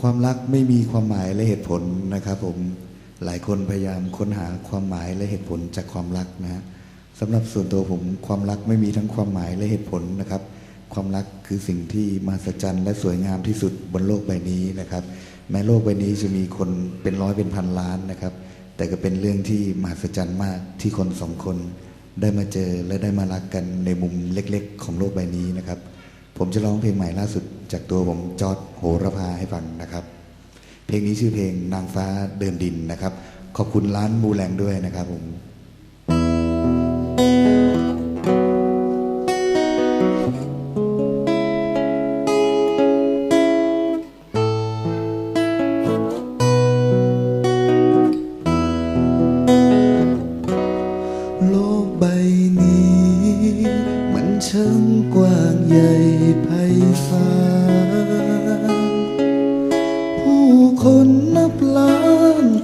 ความรักไม่มีความหมายและเหตุผลนะครับผมหลายคนพยายามค้นหาความหมายและเหตุผลจากความรักนะฮะสำหรับส่วนตัวผมความรักไม่มีทั้งความหมายและเหตุผลนะครับ ความรักคือสิ่งที่มหัศจรรย์และสวยงามที่สุดบนโลกใบนี้นะครับ แม้โลกใบนี้จะมีคนเป็นร้อยเป็นพันล้านนะครับ แต่ก็เป็นเรื่องที่มหัศจรรย์มากที่คนสองคนได้มาเจอและได้มารักกันในมุมเล็กๆ ของโลกใบนี้นะครับ ผมจะร้องเพลงใหม่ล่าสุด จากตัวผมจอร์ดโหระพาให้ฟังนะครับ เพลงนี้ชื่อเพลงนางฟ้าเดินดินนะครับ ขอบคุณร้านมูแลงด้วยนะครับผม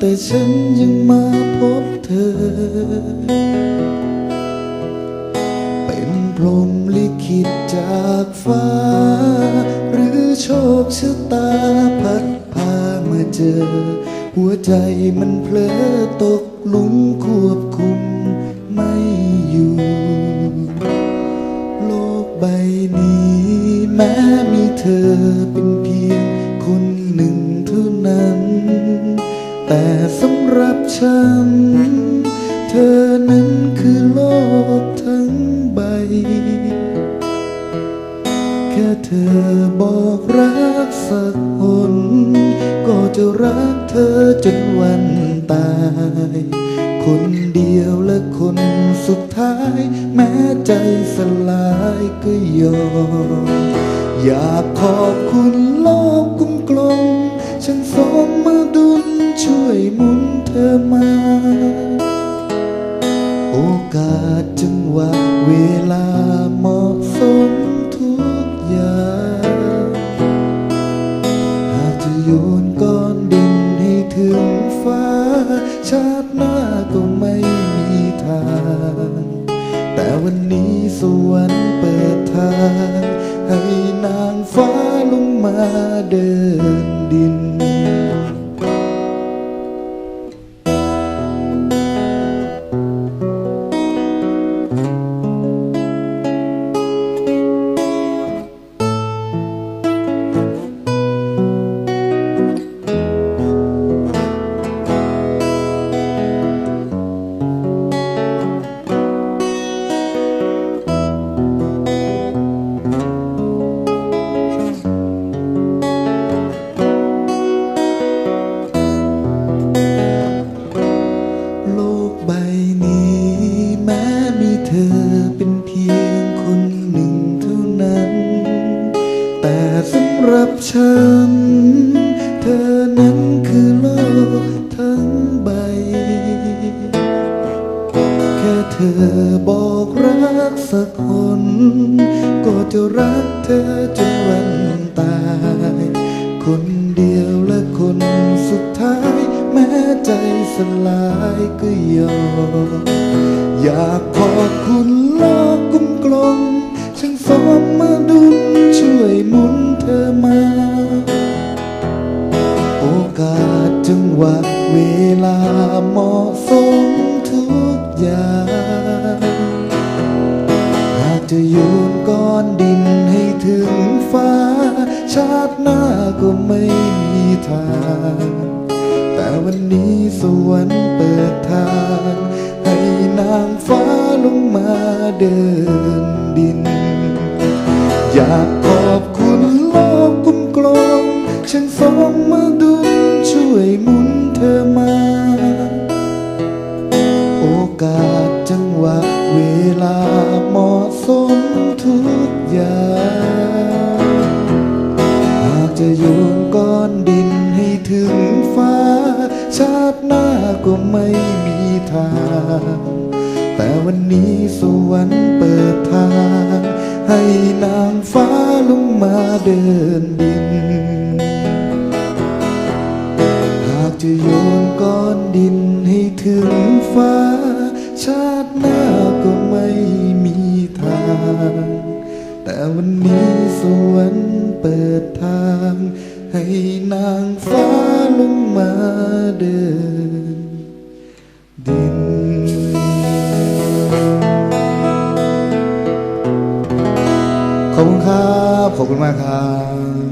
แต่ฉันยังมาพบเธอ เป็นพรหมลิขิตจากฟ้า หรือโชคชะตาพัดพามาเจอ หัวใจมันเพลอตกหลุมควบคุมไม่อยู่ โลกใบนี้แม้มีเธอเป็น ฉันเธอนั้นคือโลกทั้งใบ แค่เธอบอกรักสักคน ก็จะรักเธอจนวันตาย คนเดียวและคนสุดท้าย แม้ใจสลายก็ยอม อยากขอบคุณโลก บ้าก็ไม่มีทาง แต่วันนี้สวรรค์เปิดทาง ให้นางฟ้าลงมาเดินดิน รับฉัน เธอนั้นคือโลกทั้งใบ แค่เธอบอกรักสักคน ก็จะรักเธอจนวันตาย คนเดียวและคนสุดท้าย แม้ใจสลายก็ยอมอยากขอบคุณโลกกลมกลมช่างสม วะเวลาเหมาะสมทุกอย่าง หากจะโยนก้อนดินให้ถึงฟ้า ชาติหน้าก็ไม่มีทาง แต่วันนี้สวรรค์เปิดทาง ให้นางฟ้าลงมาเดินดิน อยากขอบคุณโลกกลมกลมฉันสมมา ถึงฟ้า ชาติหน้าก็ไม่มีทาง แต่วันนี้สวรรค์เปิดทาง ให้นางฟ้าลงมาเดินดิน หากจะโยนก้อนดินให้ถึงฟ้า ชาติหน้าก็ไม่มีทาง แต่วันนี้สวรรค์เปิดทาง ให้นางฟ้าลงมาเดินดินขอบคุณครับ ขอบคุณมากครับ